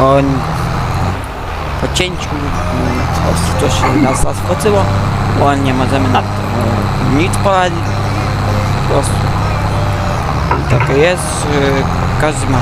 O, po cięciu to się nas zaskoczyło, bo nie możemy na to nic poradzić. Po prostu tak to jest, e, każdy ma,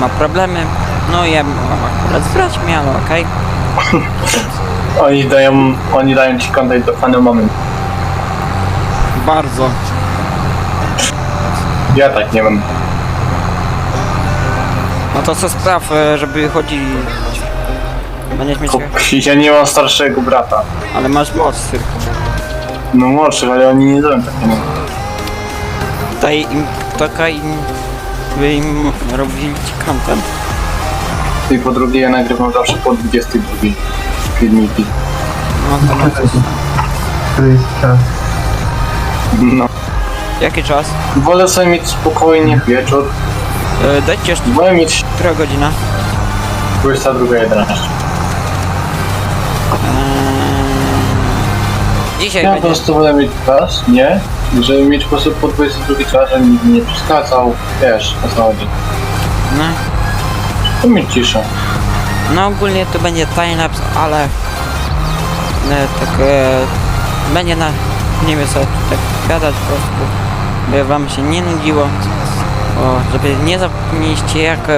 ma problemy. No ja mam akurat z braćmi, ale okej. Oni dają, oni dają ci kontakt do fany moment. Bardzo. Ja tak nie mam. No to co spraw, e, żeby chodzić... Będziesz mieć... Ja nie mam starszego brata. Ale masz moc tylko. No młodszych, ale oni nie dają takiego. Daj im taka im... by im robili ci content. I po drugie ja nagrywam zawsze po 22 filmiki. No to ma coś. To jest czas. No. Jaki czas? Wolę sobie mieć spokojnie wieczór. E, dajcie jeszcze Wolę mieć która godzina? 22.11. Eee... Dzisiaj Ja po będzie. prostu wolę mieć czas, nie? Żeby mieć po prostu po 22 czas, żeby nikt mi nie przeszkadzał. Wiesz, o co chodzi. No, To mieć ciszę. no ogólnie to będzie timelapse, ale e, tak e, będzie na nie wiem co tak gadać po prostu, by wam się nie nudziło. O, żeby nie zapomnieliście jak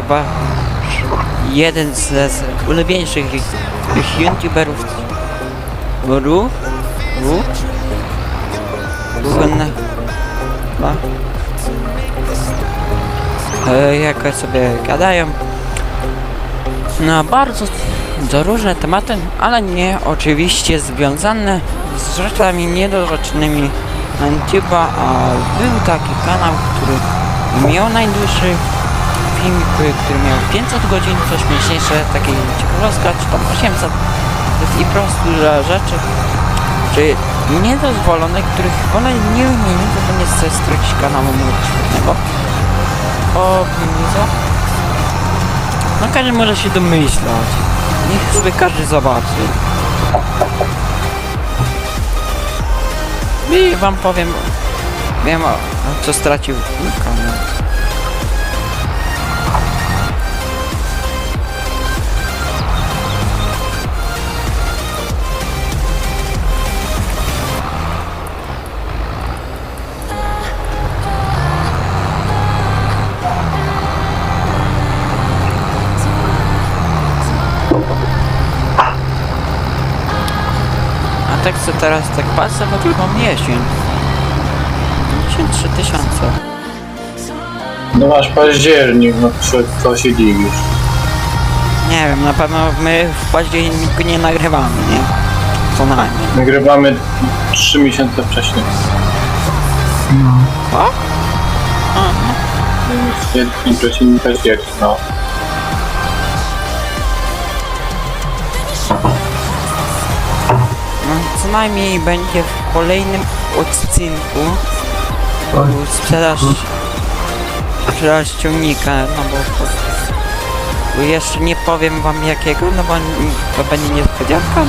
jeden z, z ulubieńszych ich, ich youtuberów. Ru? Ru? Ru? No. e, jak sobie gadają. Na bardzo za różne tematy, ale nie oczywiście związane z rzeczami niedorocznymi na YouTube'a, a był taki kanał, który miał najdłuższy filmik, który miał 500 godzin, coś mniejsze, takie ciekawostka, czy tam 800. To jest i że rzeczy, czy niedozwolone, których wolę nie wymienić, bo nie chcę stracić kanału mojego. O, co? No każdy może się domyślać. Niech sobie każdy zobaczy. I wam powiem, wiem o, co stracił. Tak co teraz tak patrzę, bo tylko miesiąc. 53 tysiące. No masz październik, no co, co się dziwisz? Nie wiem, na pewno my w październiku nie nagrywamy, nie? Co najmniej. Nagrywamy 3 miesiące wcześniej. No. O? Kwietni, wrzesień, październik, no. Najmniej będzie w kolejnym odcinku sprzedaż sprzedaż ciągnika, no bo po prostu bo jeszcze nie powiem wam jakiego, no bo to będzie niespodzianka.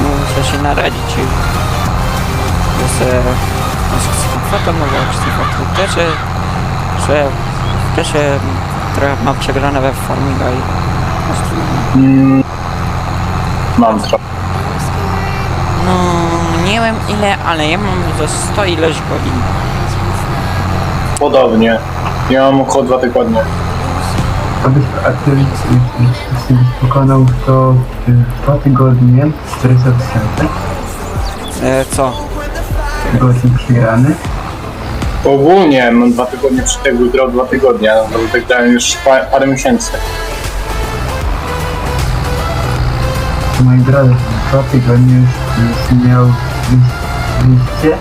Muszę się naradzić i że no bo z kwotą też, że też trochę mam przegrane we Formiga i po prostu Mm, mam trochę. No, nie wiem ile, ale ja mam ze 100 ileś godzin. Podobnie. Ja mam około 2 tygodnie. Abyś, a ty jeśli pokonał to w dwa tygodnie 400 tysięcy E, co? godzin przegranych. Ogólnie mam 2 tygodnie przy tego grał 2 tygodnie, no to tak dałem już pa, parę miesięcy. To moi drodzy, dwa tygodnie już, już miał 200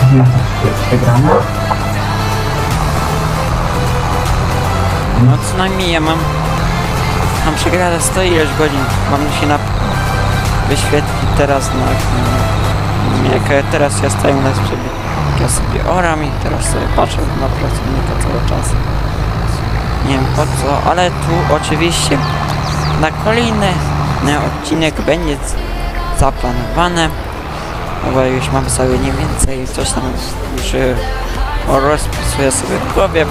tysięcy przegrane. No co najmniej ja mam... Mam przegrane 100 ileś godzin. Mam się na... Wyświetlić teraz na... Jak ja teraz ja stoję na. Jak ja sobie oram i teraz sobie patrzę na pracownika cały czas. Nie wiem po co, ale tu oczywiście na kolejny na odcinek będzie z- zaplanowane bo już mam sobie nie więcej, coś tam już rozpisuję sobie w głowie.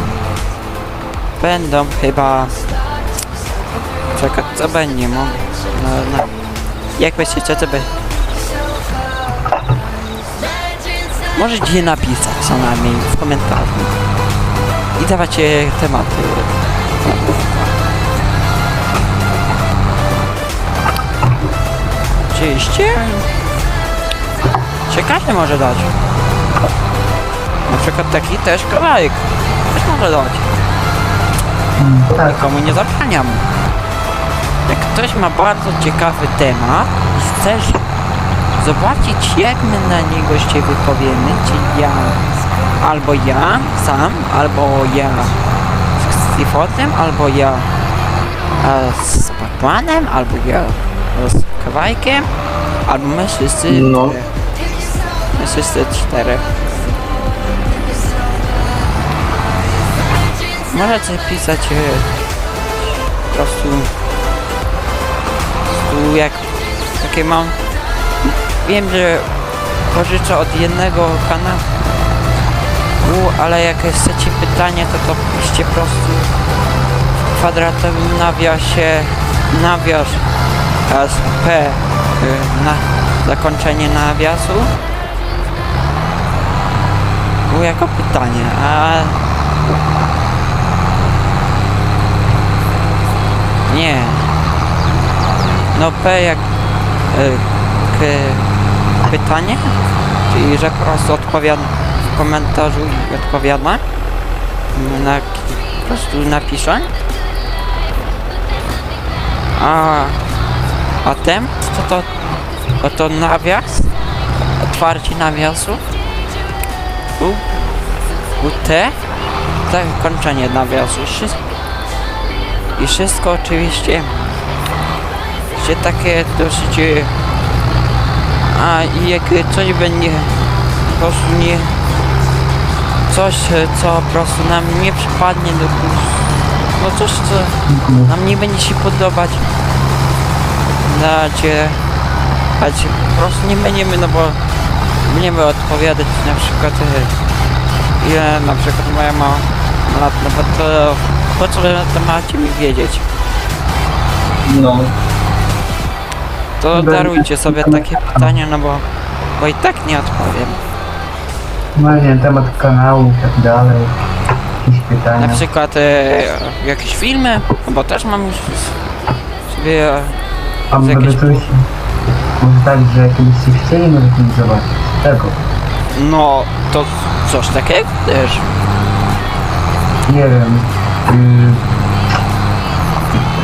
Będą chyba... Czekać, co będzie, no, no. Jak myślicie, co by... Możecie napisać co najmniej w komentarzu i dawacie tematy. Oczywiście. Ciekawie może dać. Na przykład taki też kawałek. Też może dać. Tak, Nikomu nie zabraniam. Jak ktoś ma bardzo ciekawy temat i chcesz zobaczyć jak my na niego się wypowiemy, czy ja, albo ja sam, albo ja z Stifotem, albo ja e, z Batmanem, albo ja z Kawajkiem, albo my wszyscy No. My wszyscy czterech. Możecie pisać e, po prostu, po prostu jak takie mam wiem, że pożyczę od jednego kanału, ale jak chcecie pytanie, to to piszcie po prostu w kwadratowym nawiasie nawias SP y, na zakończenie nawiasu. Było jako pytanie, a nie. No P jak y, k, pytanie, czyli że po prostu odpowiada w komentarzu i odpowiada? Na, po prostu napiszę? A a temat to to, to, to nawias? Otwarcie nawiasu? U, u T zakończenie nawiasu. Wszystko i wszystko oczywiście. Się takie dosyć e, a jak coś będzie po prostu nie coś e, co po prostu nam nie przypadnie do gustu. No coś co nam nie będzie się podobać dacie dać po prostu nie będziemy no bo będziemy odpowiadać na przykład ile na przykład moja ma lat no bo to po co to macie mi wiedzieć No. to darujcie sobie takie pytania no bo bo i tak nie odpowiem no nie wiem, temat kanału i tak dalej. Jakieś pytania. Na przykład e, jakieś filmy, bo też mam już sobie A może jakieś- coś... Może tak, że jakbyście chcieli, może zobaczyć. Tego. no to coś takiego też. Nie wiem. Yy,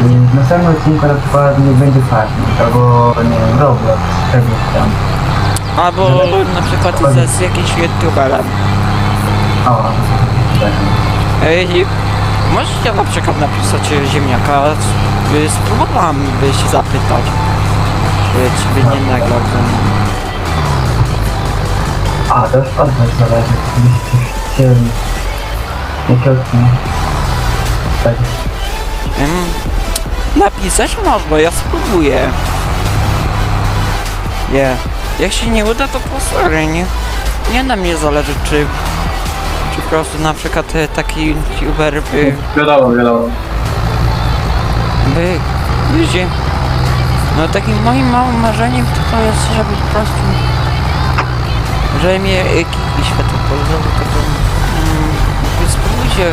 yy, w następnym odcinku na przykład nie będzie farming, albo nie wiem, Roblox, czegoś tam. Albo na przykład z jakimś youtuberem. O, tak. I możecie na przykład napisać e, ziemniaka, spróbowałem by się zapytać. Czy, czy by nie nagrał ze mną. A, to już od was zależy, gdybyście chcieli. Jakie? Tak. Napisać można, ja spróbuję. Nie. Jak się nie uda, to po sorry, nie? Nie na mnie zależy, czy... Czy po prostu na przykład e, taki youtuber by... Wiadomo, wiadomo. by... Wiecie... No takim moim małym marzeniem to, to jest, żeby po prostu... Żeby mnie e, kiki światopolowy, to bym... Mm, spróbujcie,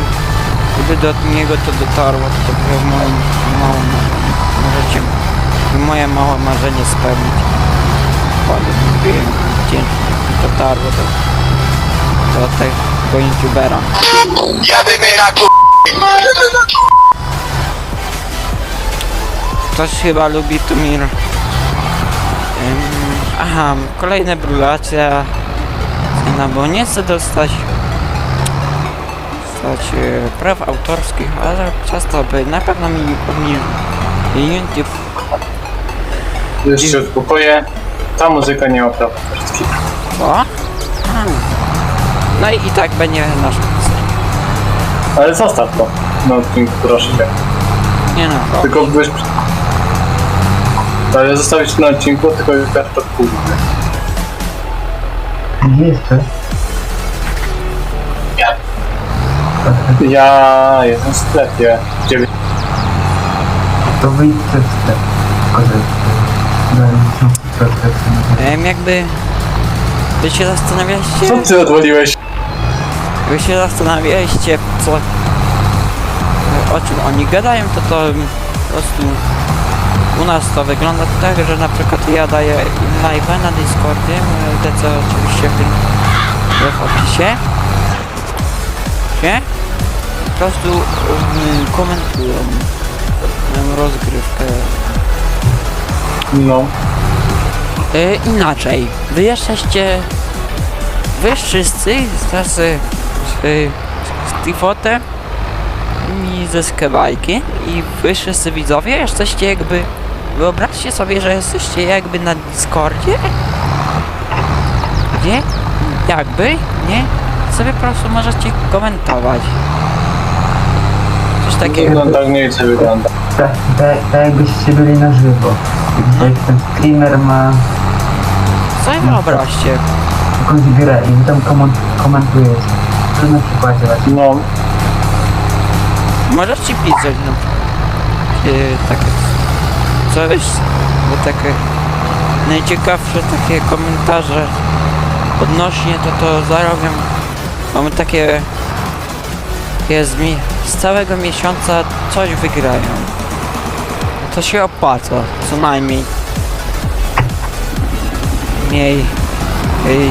gdyby do niego to dotarło, to by moim małym marzeniem. Możecie moje małe marzenie spełnić. Bardzo wiem, wdzięczny, dotarło do, do tego youtubera. Ktoś chyba lubi Tumir. Ym, aha, kolejne brulacja. No bo nie chcę dostać dostać e, praw autorskich, ale często by na pewno mi powinien YouTube Już się uspokoję. Ta muzyka nie ma praw autorskich. co? No i, i tak będzie nasz Ale zostaw to na odcinku, proszę cię. Nie no, o, Tylko byś... Ale zostawić to na odcinku, tylko już wiatr pod kurde. Gdzie jesteś? Ja. Jestem w sklepie. Gdzie to wyjdź przez sklep. Tylko, że... Zaraz są perfekcyjne. Em, jakby... Wy się zastanawialiście? Co ty odwaliłeś? Wy się zastanawialiście, co... O czym oni gadają, to to po prostu... U nas to wygląda tak, że na przykład ja daję live'a na Discordzie, lecę oczywiście w tym w opisie. Się? Po prostu um, komentują moją rozgrywkę. No. Y, inaczej, wy jesteście... Wy wszyscy z, z Tifote i ze Skebajki i wy wszyscy widzowie jesteście jakby... Wyobraźcie sobie, że jesteście jakby na Discordzie. Gdzie? Jakby, nie? Sobie po prostu możecie komentować. Coś takiego. No tak mniej więcej wygląda. Tak, tak, tak jakbyście byli na żywo. Jak ten streamer ma Sobie wyobraźcie. jakąś grę i wy tam koment komentujecie. To na przykładzie właśnie. No. Możecie pisać, no. Yy, takie coś, bo takie najciekawsze takie komentarze odnośnie to to zarobią. Mamy takie jest mi z całego miesiąca coś wygrają. To się opłaca, co najmniej. Mniej yy,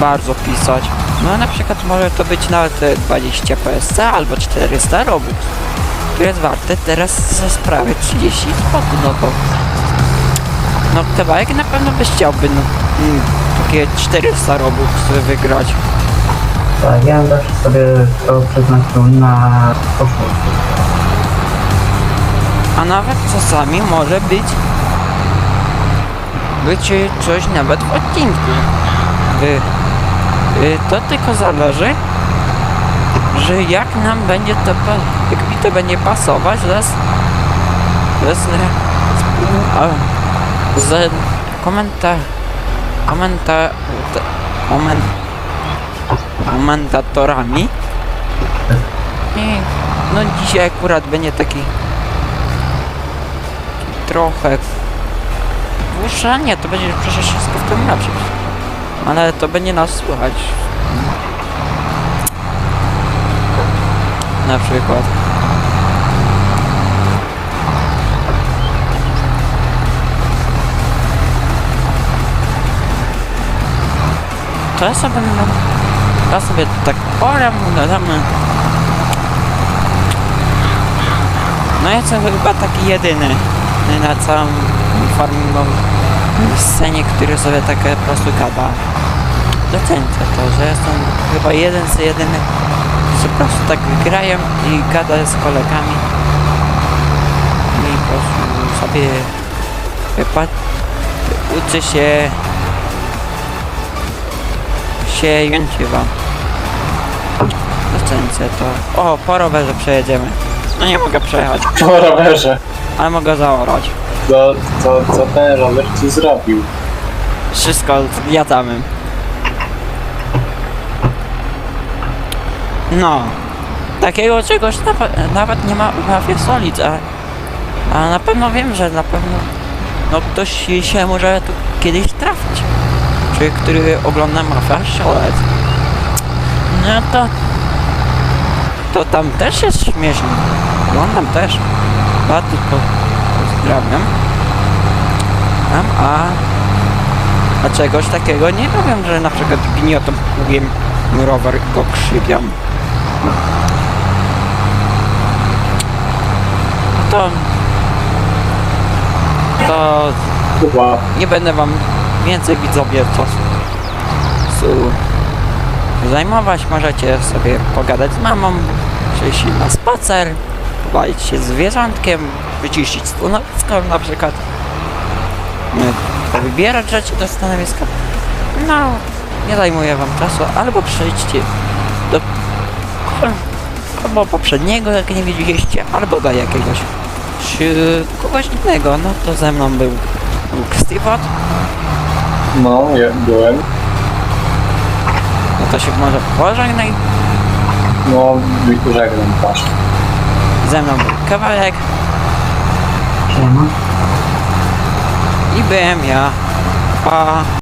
bardzo pisać. No na przykład może to być nawet e, 20 PSC albo 400 robux. To jest warte teraz za sprawę 30 zł, no to... No kawałek na pewno byś chciałby, no, mm, takie 400 robux wygrać. Tak, ja zawsze sobie to przeznaczył na koszulkę. A nawet czasami może być być e, coś nawet w odcinku. Wy, y, to tylko zależy, że jak nam będzie to, jak mi to będzie pasować z, z, z, a, z komenta, komenta, koment, komentatorami. I no dzisiaj akurat będzie taki trochę dłuższy, nie, to będzie przecież wszystko w tym lepsze. Ale to będzie nas słychać. Na przykład. To ja sobie, no, ja sobie tak porem, gadamy. No ja jestem chyba taki jedyny na całym farmingowym scenie, który sobie tak po prostu gada. Docenię to, że jestem chyba jeden z jedynych, którzy po prostu tak grają i gada z kolegami. I po prostu sobie uczy się się jęczywa. Docenię to. O, po rowerze przejedziemy. No nie mogę przejechać, Po rowerze. ale mogę zaorać. To, to, co ten rower ci zrobił? Wszystko zjadamy. No. Takiego czegoś nawa- nawet nie ma u mafii solic, a, a na pewno wiem, że na pewno no ktoś się może tu kiedyś trafić. Czy który ogląda mafia solec. No to to tam też jest śmiesznie. Oglądam też. Bardzo po, pozdrawiam. Tam, a a czegoś takiego nie robią, że na przykład gniotą pługiem rower go krzywiam. To... To nie będę wam więcej widzowie czasu su- zajmować. Możecie sobie pogadać z mamą, przyjść na spacer, pobawić się zwierzątkiem, wyczyścić stanowisko na przykład. Wybierać rzeczy do stanowiska. No, nie zajmuje wam czasu, albo przejdźcie do albo poprzedniego, jak nie widzieliście, albo do jakiegoś czy kogoś innego. No to ze mną był Stewart. No, ja byłem. To się może pożegnaj. No, Wiku żegnam właśnie. Ze mną był kawalek Siema. i byłem ja. Pa.